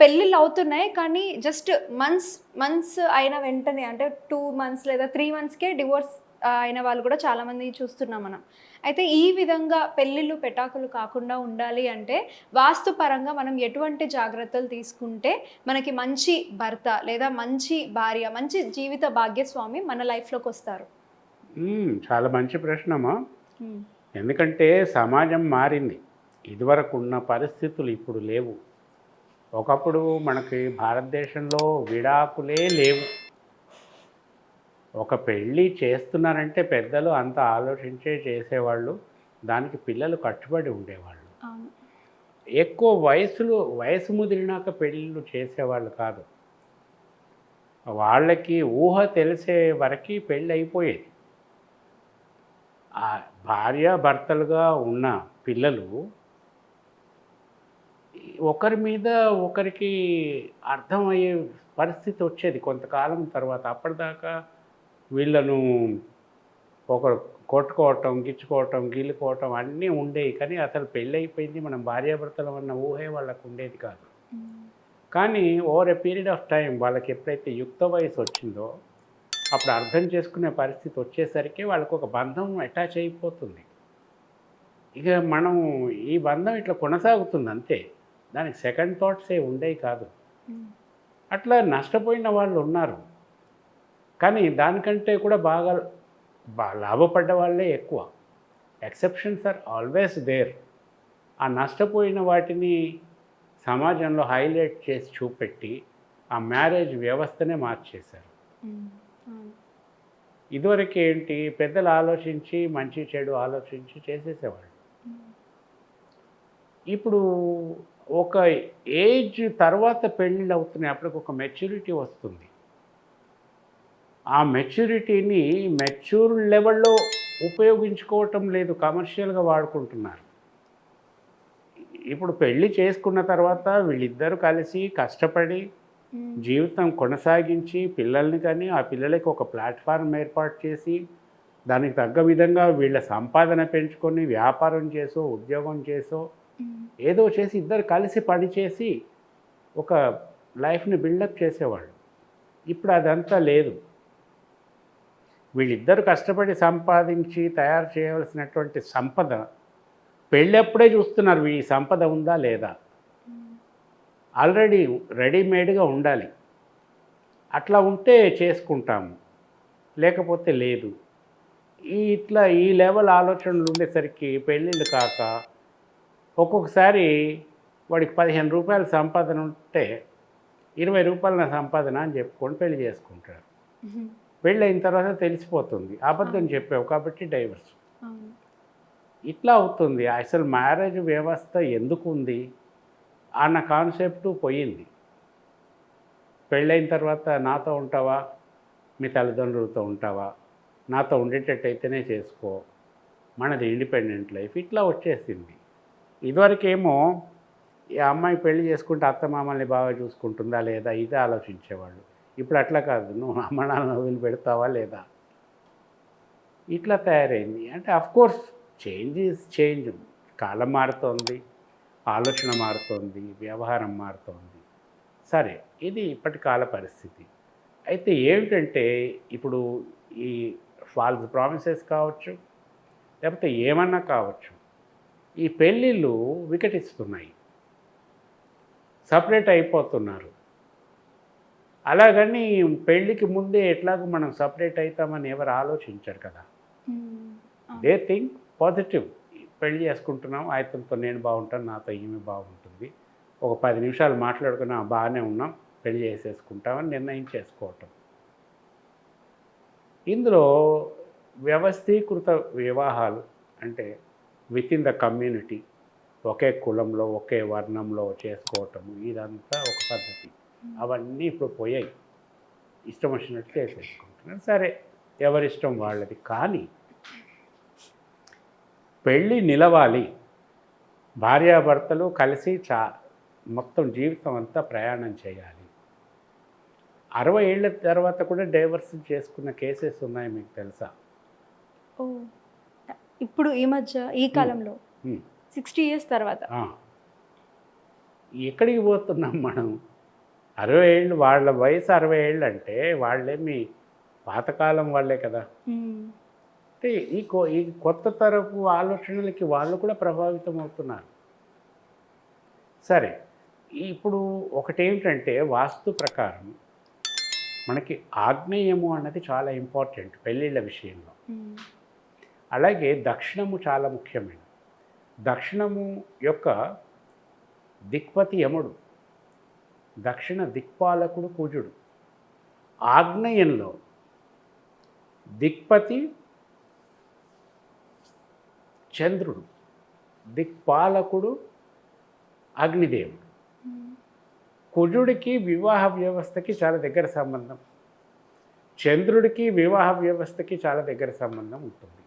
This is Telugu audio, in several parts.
పెళ్ళిళ్ళు అవుతున్నాయి కానీ జస్ట్ మంత్స్ మంత్స్ అయిన వెంటనే అంటే టూ మంత్స్ లేదా త్రీ మంత్స్కే డివోర్స్ అయిన వాళ్ళు కూడా చాలామంది చూస్తున్నాం మనం. అయితే ఈ విధంగా పెళ్ళిళ్ళు పెటాకులు కాకుండా ఉండాలి అంటే వాస్తు పరంగా మనం ఎటువంటి జాగ్రత్తలు తీసుకుంటే మనకి మంచి భర్త లేదా మంచి భార్య మంచి జీవిత భాగ్యస్వామి మన లైఫ్లోకి వస్తారు? చాలా మంచి ప్రశ్నమా ఎందుకంటే సమాజం మారింది. ఇదివరకు ఉన్న పరిస్థితులు ఇప్పుడు లేవు. ఒకప్పుడు మనకి భారతదేశంలో విడాకులే లేవు. ఒక పెళ్ళి చేస్తున్నారంటే పెద్దలు అంత ఆలోచించే చేసేవాళ్ళు దానికి పిల్లలు కట్టుబడి ఉండేవాళ్ళు. ఎక్కువ వయసులో వయసు ముదిరినాక పెళ్ళిళ్ళు చేసేవాళ్ళు కాదు. వాళ్ళకి ఊహ తెలిసే వరకు పెళ్ళి అయిపోయేది. భార్య భర్తలుగా ఉన్న పిల్లలు ఒకరి మీద ఒకరికి అర్థమయ్యే పరిస్థితి వచ్చేది కొంతకాలం తర్వాత. అప్పటిదాకా వీళ్ళను ఒకరు కొట్టుకోవటం గిచ్చుకోవటం గీలుకోవటం అన్నీ ఉండేవి. కానీ అసలు పెళ్ళి అయిపోయింది మనం భార్యాభర్తలు అన్న ఊహే వాళ్ళకు ఉండేది కాదు. కానీ over a period of time వాళ్ళకి ఎప్పుడైతే యుక్త వయసు వచ్చిందో అప్పుడు అర్థం చేసుకునే పరిస్థితి వచ్చేసరికి వాళ్ళకు ఒక బంధం అటాచ్ అయిపోతుంది. ఇక మనం ఈ బంధం ఇట్లా కొనసాగుతుంది అంతే. దానికి సెకండ్ థాట్స్ ఏ ఉండేవి కాదు. అట్లా నష్టపోయిన వాళ్ళు ఉన్నారు. కానీ దానికంటే కూడా బాగా బా- లాభపడ్డ వాళ్ళే ఎక్కువ. ఎక్సెప్షన్స్ ఆర్ ఆల్వేస్ దేర్ ఆ నష్టపోయిన వాటిని సమాజంలో హైలైట్ చేసి చూపెట్టి ఆ మ్యారేజ్ వ్యవస్థనే మార్చేశారు. ఇదివరకు ఏంటి? పెద్దలు ఆలోచించి మంచి చెడు ఆలోచించి చేసేసేవాళ్ళు. ఇప్పుడు ఒక ఏజ్ తర్వాత పెళ్ళిళ్ళు అవుతున్నాయి అప్పటికి ఒక మెచ్యూరిటీ వస్తుంది. ఆ మెచ్యూరిటీని మెచ్యూర్ లెవెల్లో ఉపయోగించుకోవటం లేదు కమర్షియల్గా వాడుకుంటున్నారు. ఇప్పుడు పెళ్ళి చేసుకున్న తర్వాత వీళ్ళిద్దరూ కలిసి కష్టపడి జీవితం కొనసాగించి పిల్లల్ని కానీ ఆ పిల్లలకి ఒక ప్లాట్ఫామ్ ఏర్పాటు చేసి దానికి తగ్గ విధంగా వీళ్ళ సంపాదన పెంచుకొని వ్యాపారం చేసో ఉద్యోగం చేసో ఏదో చేసి ఇద్దరు కలిసి పని చేసి ఒక లైఫ్ని బిల్డప్ చేసేవాళ్ళు. ఇప్పుడు అదంతా లేదు. వీళ్ళిద్దరు కష్టపడి సంపాదించి తయారు చేయవలసినటువంటి సంపద పెళ్ళప్పుడే చూస్తున్నారు ఈ సంపద ఉందా లేదా? ఆల్రెడీ రెడీమేడ్గా ఉండాలి. అట్లా ఉంటే చేసుకుంటాము. లేకపోతే లేదు. ఈ ఇట్లా ఈ లెవెల్ ఆలోచనలు ఉండేసరికి పెళ్ళిళ్ళు కాక ఒక్కొక్కసారి వాడికి పదిహేను రూపాయల సంపాదన ఉంటే ఇరవై రూపాయల నా సంపాదన అని చెప్పుకొని పెళ్ళి చేసుకుంటాడు. పెళ్ళి అయిన తర్వాత తెలిసిపోతుంది. అబద్ధం చెప్పావు కాబట్టి డైవర్స్. ఇట్లా అవుతుంది. అసలు మ్యారేజ్ వ్యవస్థ ఎందుకు ఉంది అన్న కాన్సెప్ట్ పోయింది. పెళ్ళైన తర్వాత నాతో ఉంటావా? మీ తల్లిదండ్రులతో ఉంటావా? నాతో ఉండేటట్టయితేనే చేసుకో. మనది ఇండిపెండెంట్ లైఫ్. ఇట్లా వచ్చేసింది. ఇదివరకేమో ఈ అమ్మాయి పెళ్ళి చేసుకుంటే అత్త మామల్ని బాగా చూసుకుంటుందా లేదా? ఇదే ఆలోచించేవాళ్ళు. ఇప్పుడు అట్లా కాదు. నువ్వు అమ్మ నాన్న వదిలిపెడతావా లేదా? ఇట్లా తయారైంది. అంటే of course change is change కాలం మారుతోంది. ఆలోచన మారుతోంది. వ్యవహారం మారుతోంది. సరే ఇది ఇప్పటి కాల పరిస్థితి. అయితే ఏమిటంటే ఇప్పుడు ఈ ఫాల్స్ ప్రామిసెస్ కావచ్చు లేకపోతే ఏమన్నా కావచ్చు ఈ పెళ్ళిళ్ళు వికటిస్తున్నాయి. సపరేట్ అయిపోతున్నారు. అలాగని పెళ్ళికి ముందే ఎట్లాగో మనం సపరేట్ అవుతామని ఎవరు ఆలోచించరు కదా. దే థింక్ పాజిటివ్ పెళ్ళి చేసుకుంటున్నాం ఆయతంతో నేను బాగుంటాను నాతో ఈమె బాగుంటుంది. ఒక పది నిమిషాలు మాట్లాడుకున్నా బాగానే ఉన్నాం పెళ్ళి చేసేసుకుంటామని నిర్ణయం చేసుకోవటం. ఇందులో వ్యవస్థీకృత వివాహాలు అంటే విత్ ఇన్ ద కమ్యూనిటీ ఒకే కులంలో ఒకే వర్ణంలో చేసుకోవటం ఇదంతా ఒక పద్ధతి. అవన్నీ ఇప్పుడు పోయాయి. ఇష్టం వచ్చినట్టు చేసేసుకుంటున్నారు సరే ఎవరిష్టం వాళ్ళది? కానీ పెళ్ళి నిలవాలి. భార్యాభర్తలు కలిసి చా మొత్తం జీవితం అంతా ప్రయాణం చేయాలి. అరవై ఏళ్ళ తర్వాత కూడా డైవర్స్ చేసుకున్న కేసెస్ ఉన్నాయి మీకు తెలుసా? ఇప్పుడు ఈ మధ్య ఈ కాలంలో. సిక్స్టీ ఇయర్స్ తర్వాత. ఎక్కడికి పోతున్నాం మనం? అరవై ఏళ్ళు వాళ్ళ వయసు అరవై ఏళ్ళు అంటే వాళ్ళేమి పాతకాలం వాళ్ళే కదా. అంటే ఈ కొ ఈ కొత్త తరపు ఆలోచనలకి వాళ్ళు కూడా ప్రభావితం అవుతున్నారు. సరే ఇప్పుడు ఒకటేమిటంటే వాస్తు ప్రకారం మనకి ఆగ్నేయము అన్నది చాలా ఇంపార్టెంట్ పెళ్ళిళ్ళ విషయంలో. అలాగే దక్షిణము చాలా ముఖ్యమైనది. దక్షిణము యొక్క దిక్పతి యముడు దక్షిణ దిక్పాలకుడు కుజుడు. ఆగ్నేయంలో దిక్పతి చంద్రుడు దిక్పాలకుడు అగ్నిదేవుడు. కుజుడికి వివాహ వ్యవస్థకి చాలా దగ్గర సంబంధం. చంద్రుడికి వివాహ వ్యవస్థకి చాలా దగ్గర సంబంధం ఉంటుంది.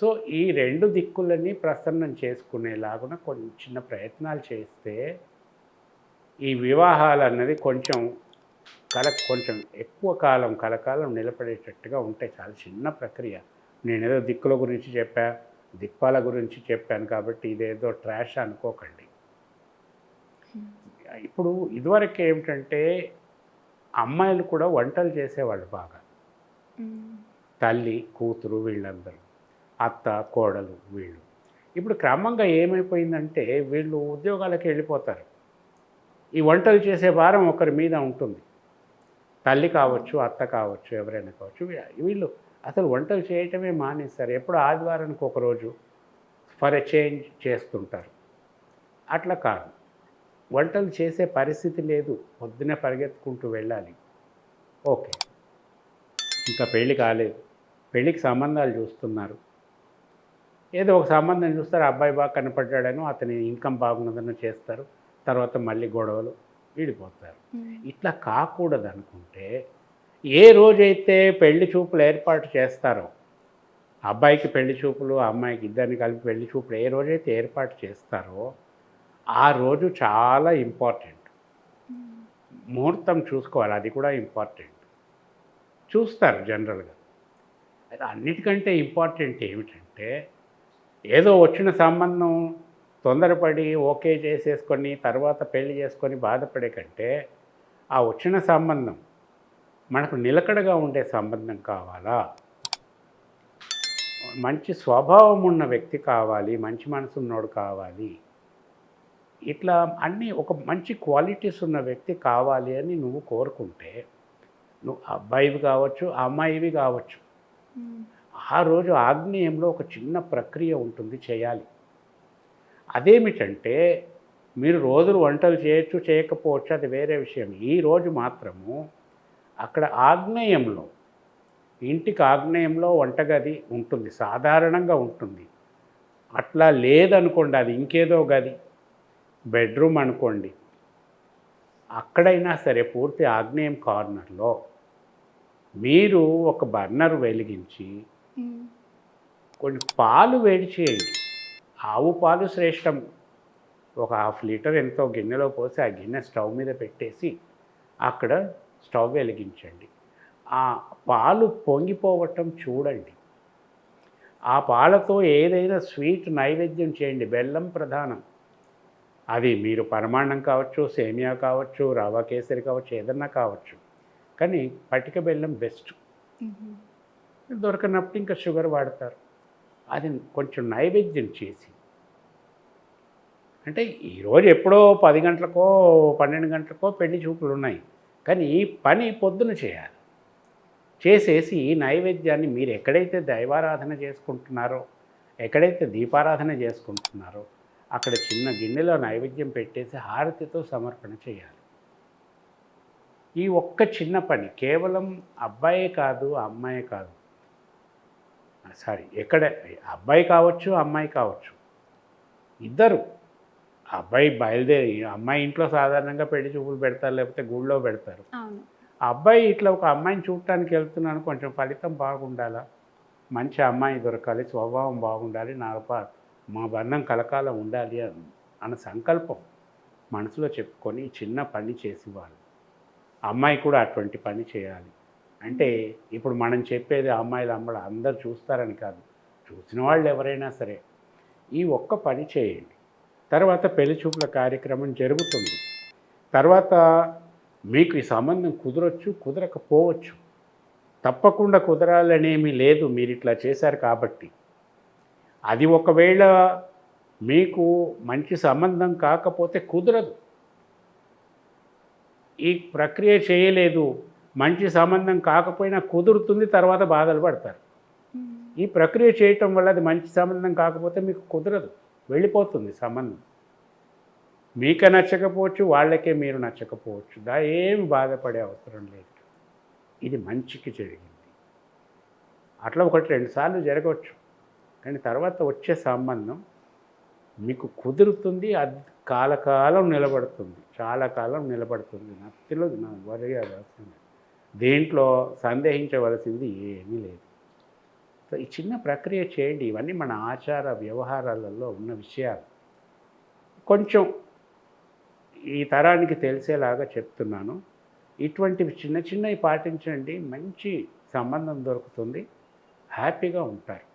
సో ఈ రెండు దిక్కులని ప్రసన్నం చేసుకునేలాగున కొన్ని చిన్న ప్రయత్నాలు చేస్తే ఈ వివాహాలు అన్నది కొంచెం కల కొంచెం ఎక్కువ కాలం కలకాలం నిలబడేటట్టుగా ఉంటాయి చాలా చిన్న ప్రక్రియ. నేనేదో దిక్కుల గురించి చెప్పా దిక్పాల గురించి చెప్పాను కాబట్టి ఇదేదో ట్రాష్ అనుకోకండి. ఇప్పుడు ఇదివరకు ఏమిటంటే అమ్మాయిలు కూడా వంటలు చేసేవాళ్ళు బాగా. తల్లి కూతురు వీళ్ళందరూ. అత్త కోడలు వీళ్ళు. ఇప్పుడు క్రమంగా ఏమైపోయిందంటే వీళ్ళు ఉద్యోగాలకు వెళ్ళిపోతారు. ఈ వంటలు చేసే భారం ఒకరి మీద ఉంటుంది. తల్లి కావచ్చు అత్త కావచ్చు ఎవరైనా కావచ్చు వీళ్ళు అసలు వంటలు చేయటమే మానేస్తారు. ఎప్పుడు ఆదివారానికి ఒకరోజు ఫర్ ఎ చేంజ్ చేస్తుంటారు. అట్లా కాదు. వంటలు చేసే పరిస్థితి లేదు. పొద్దునే పరిగెత్తుకుంటూ వెళ్ళాలి. ఓకే. ఇంకా పెళ్ళి కాలేదు. పెళ్ళికి సంబంధాలు చూస్తున్నారు. ఏదో ఒక సంబంధం చూస్తారు అబ్బాయి బాగా కనపడ్డాడను అతని ఇన్కమ్ బాగున్నదనో చేస్తారు. తర్వాత మళ్ళీ గొడవలు విడిపోతారు. ఇట్లా కాకూడదు అనుకుంటే ఏ రోజైతే పెళ్ళి చూపులు ఏర్పాటు చేస్తారో అబ్బాయికి పెళ్ళి చూపులు అమ్మాయికి ఇద్దరిని కలిపి పెళ్ళి చూపులు ఏ రోజైతే ఏర్పాటు చేస్తారో ఆ రోజు చాలా ఇంపార్టెంట్ ముహూర్తం చూసుకోవాలి అది కూడా ఇంపార్టెంట్ చూస్తారు జనరల్గా. అయితే అన్నిటికంటే ఇంపార్టెంట్ ఏమిటంటే ఏదో వచ్చిన సంబంధం తొందరపడి ఓకే చేసేసుకొని తర్వాత పెళ్ళి చేసుకొని బాధపడే కంటే ఆ వచ్చిన సంబంధం మనకు నిలకడగా ఉండే సంబంధం కావాలా? మంచి స్వభావం ఉన్న వ్యక్తి కావాలి మంచి మనసు ఉన్నోడు కావాలి. ఇట్లా అన్నీ ఒక మంచి క్వాలిటీస్ ఉన్న వ్యక్తి కావాలి అని నువ్వు కోరుకుంటే నువ్వు అబ్బాయివి కావచ్చు అమ్మాయివి కావచ్చు. ఆ రోజు ఆగ్నేయంలో ఒక చిన్న ప్రక్రియ ఉంటుంది చేయాలి. అదేమిటంటే మీరు రోజులు వంటలు చేయొచ్చు చేయకపోవచ్చు అది వేరే విషయం. ఈ రోజు మాత్రము అక్కడ ఆగ్నేయంలో ఇంటికి ఆగ్నేయంలో వంటగది ఉంటుంది సాధారణంగా ఉంటుంది. అట్లా లేదనుకోండి అది ఇంకేదో గది. బెడ్రూమ్ అనుకోండి. అక్కడైనా సరే పూర్తి ఆగ్నేయం కార్నర్లో మీరు ఒక బర్నర్ వెలిగించి కొన్ని పాలు వేడి చేయండి. ఆవు పాలు శ్రేష్టం. ఒక హాఫ్ లీటర్ ఎంతో గిన్నెలో పోసి ఆ గిన్నె స్టవ్ మీద పెట్టేసి అక్కడ స్టవ్ వెలిగించండి. ఆ పాలు పొంగిపోవటం చూడండి. ఆ పాలతో ఏదైనా స్వీట్ నైవేద్యం చేయండి. బెల్లం ప్రధానం. అది మీరు పరమాన్నం కావచ్చు సేమియా కావచ్చు రవా కేసరి కావచ్చు ఏదన్నా కావచ్చు. కానీ పటిక బెల్లం బెస్ట్. దొరకనప్పుడు ఇంకా షుగర్ వాడతారు. అది కొంచెం నైవేద్యం చేసి. అంటే ఈరోజు ఎప్పుడో పది గంటలకో పన్నెండు గంటలకో పెళ్ళి చూపులు ఉన్నాయి కానీ ఈ పని పొద్దున చేయాలి. చేసేసి ఈ నైవేద్యాన్ని మీరు ఎక్కడైతే దైవారాధన చేసుకుంటున్నారో ఎక్కడైతే దీపారాధన చేసుకుంటున్నారో అక్కడ చిన్న గిన్నెలో నైవేద్యం పెట్టేసి హారతితో సమర్పణ చేయాలి. ఈ ఒక్క చిన్న పని కేవలం అబ్బాయే కాదు అమ్మాయే కాదు సారీ ఎక్కడ? అబ్బాయి కావచ్చు అమ్మాయి కావచ్చు. ఇద్దరు. అబ్బాయి బయలుదేరి అమ్మాయి ఇంట్లో సాధారణంగా పెళ్ళి చూపులు పెడతారు లేకపోతే గుళ్ళో పెడతారు. అబ్బాయి ఇట్లా ఒక అమ్మాయిని చూడటానికి వెళ్తున్నాను కొంచెం ఫలితం బాగుండాలా? మంచి అమ్మాయి దొరకాలి స్వభావం బాగుండాలి నా ప- మా బంధం కలకాలం ఉండాలి అని అన్న సంకల్పం మనసులో చెప్పుకొని చిన్న పని చేసి వాళ్ళు. అమ్మాయి కూడా అటువంటి పని చేయాలి. అంటే ఇప్పుడు మనం చెప్పేది అమ్మాయిలు అమ్మడు అందరు చూస్తారని కాదు. చూసిన వాళ్ళు ఎవరైనా సరే ఈ ఒక్క పని చేయండి. తర్వాత పెళ్ళి చూపుల కార్యక్రమం జరుగుతుంది. తర్వాత మీకు ఈ సంబంధం కుదరొచ్చు కుదరకపోవచ్చు. తప్పకుండా కుదరాలనేమీ లేదు. మీరు ఇట్లా చేశారు కాబట్టి. అది ఒకవేళ మీకు మంచి సంబంధం కాకపోతే కుదరదు. ఈ ప్రక్రియ చేయలేదు. మంచి సంబంధం కాకపోయినా కుదురుతుంది తర్వాత బాధలు పడతారు. ఈ ప్రక్రియ చేయటం వల్ల అది మంచి సంబంధం కాకపోతే మీకు కుదరదు వెళ్ళిపోతుంది సంబంధం. మీకే నచ్చకపోవచ్చు వాళ్ళకే మీరు నచ్చకపోవచ్చు దా ఏం బాధపడే అవసరం లేదు. ఇది మంచికి జరిగింది. అట్లా ఒకటి రెండు సార్లు జరగవచ్చు. కానీ తర్వాత వచ్చే సంబంధం మీకు కుదురుతుంది అది కాలకాలం నిలబడుతుంది చాలా కాలం నిలబడుతుంది. నాకు తెలియదు నా వరి అవసరం. దేంట్లో సందేహించవలసింది ఏమీ లేదు. సో ఈ చిన్న ప్రక్రియ చేయండి. ఇవన్నీ మన ఆచార వ్యవహారాలలో ఉన్న విషయాలు. కొంచెం ఈ తరానికి తెలిసేలాగా చెప్తున్నాను. ఇటువంటివి చిన్న చిన్నవి పాటించండి. మంచి సంబంధం దొరుకుతుంది. హ్యాపీగా ఉంటారు.